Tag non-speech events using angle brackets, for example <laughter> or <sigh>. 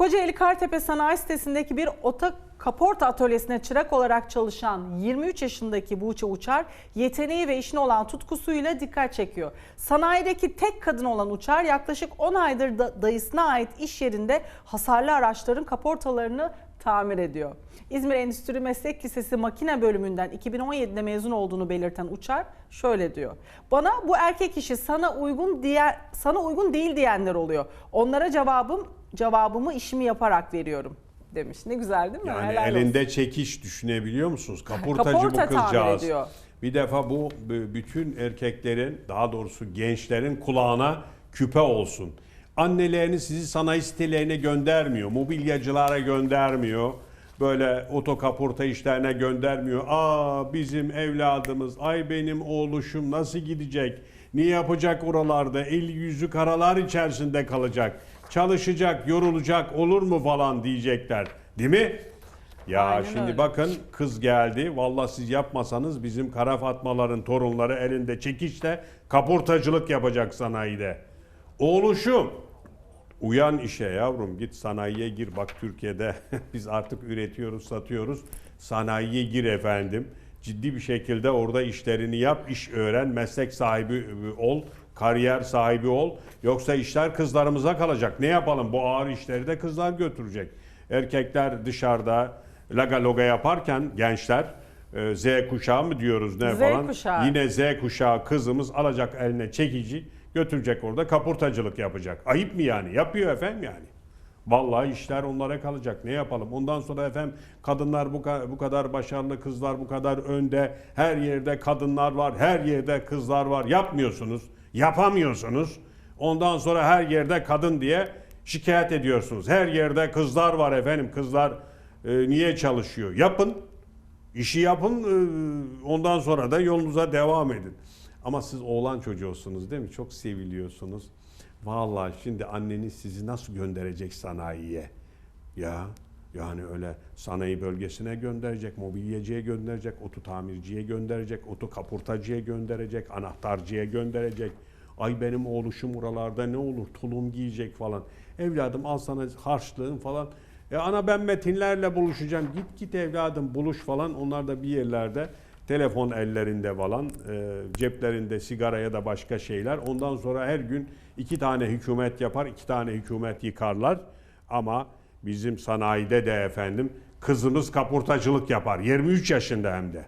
Kocaeli Kartepe Sanayi Sitesi'ndeki bir ota kaporta atölyesine çırak olarak çalışan 23 yaşındaki Buğçe Uçar yeteneği ve işine olan tutkusuyla dikkat çekiyor. Sanayideki tek kadın olan Uçar yaklaşık 10 aydır da- dayısına ait iş yerinde hasarlı araçların kaportalarını tamir ediyor. İzmir Endüstri Meslek Lisesi makine bölümünden 2017'de mezun olduğunu belirten Uçar şöyle diyor. Bana bu erkek işi sana uygun diğer sana uygun değil diyenler oluyor. Onlara cevabım cevabımı işimi yaparak veriyorum demiş. Ne güzel değil mi? Yani Helal olsun. elinde çekiş düşünebiliyor musunuz? <laughs> Kaportacı Kaporta bu kızcağız. Bir defa bu bütün erkeklerin daha doğrusu gençlerin kulağına küpe olsun. Annelerini sizi sanayi sitelerine göndermiyor, mobilyacılara göndermiyor. Böyle otokaporta işlerine göndermiyor. Aa bizim evladımız, ay benim oğluşum nasıl gidecek? Ne yapacak oralarda? El yüzü karalar içerisinde kalacak. Çalışacak, yorulacak olur mu falan diyecekler. Değil mi? Ya Aynen şimdi öyle. bakın kız geldi. Vallahi siz yapmasanız bizim Kara Fatmaların torunları elinde çekiçle kaportacılık yapacak sanayide. Oğluşum uyan işe yavrum git sanayiye gir. Bak Türkiye'de <laughs> biz artık üretiyoruz satıyoruz. Sanayiye gir efendim. Ciddi bir şekilde orada işlerini yap, iş öğren, meslek sahibi e, ol, kariyer sahibi ol. Yoksa işler kızlarımıza kalacak. Ne yapalım? Bu ağır işleri de kızlar götürecek. Erkekler dışarıda laga loga yaparken gençler e, Z kuşağı mı diyoruz ne Z falan. kuşağı. Yine Z kuşağı kızımız alacak eline çekici götürecek orada kaportacılık yapacak. Ayıp mı yani? Yapıyor efendim yani. Vallahi işler onlara kalacak. Ne yapalım? Ondan sonra efendim kadınlar bu, bu kadar başarılı, kızlar bu kadar önde. Her yerde kadınlar var, her yerde kızlar var. Yapmıyorsunuz, yapamıyorsunuz. Ondan sonra her yerde kadın diye şikayet ediyorsunuz. Her yerde kızlar var efendim. Kızlar e, niye çalışıyor? Yapın. İşi yapın. e, ondan sonra da yolunuza devam edin. Ama siz oğlan çocuğusunuz değil mi? Çok seviliyorsunuz. Vallahi şimdi anneniz sizi nasıl gönderecek sanayiye? Ya yani öyle sanayi bölgesine gönderecek, mobilyacıya gönderecek, oto tamirciye gönderecek, oto kapurtacıya gönderecek, anahtarcıya gönderecek. Ay benim oğluşum oralarda ne olur tulum giyecek falan. Evladım al sana harçlığın falan. E ana ben metinlerle buluşacağım. Git git evladım buluş falan. Onlar da bir yerlerde telefon ellerinde falan, e, ceplerinde sigara ya da başka şeyler. Ondan sonra her gün iki tane hükümet yapar, iki tane hükümet yıkarlar. Ama bizim sanayide de efendim kızımız kaportacılık yapar. 23 yaşında hem de.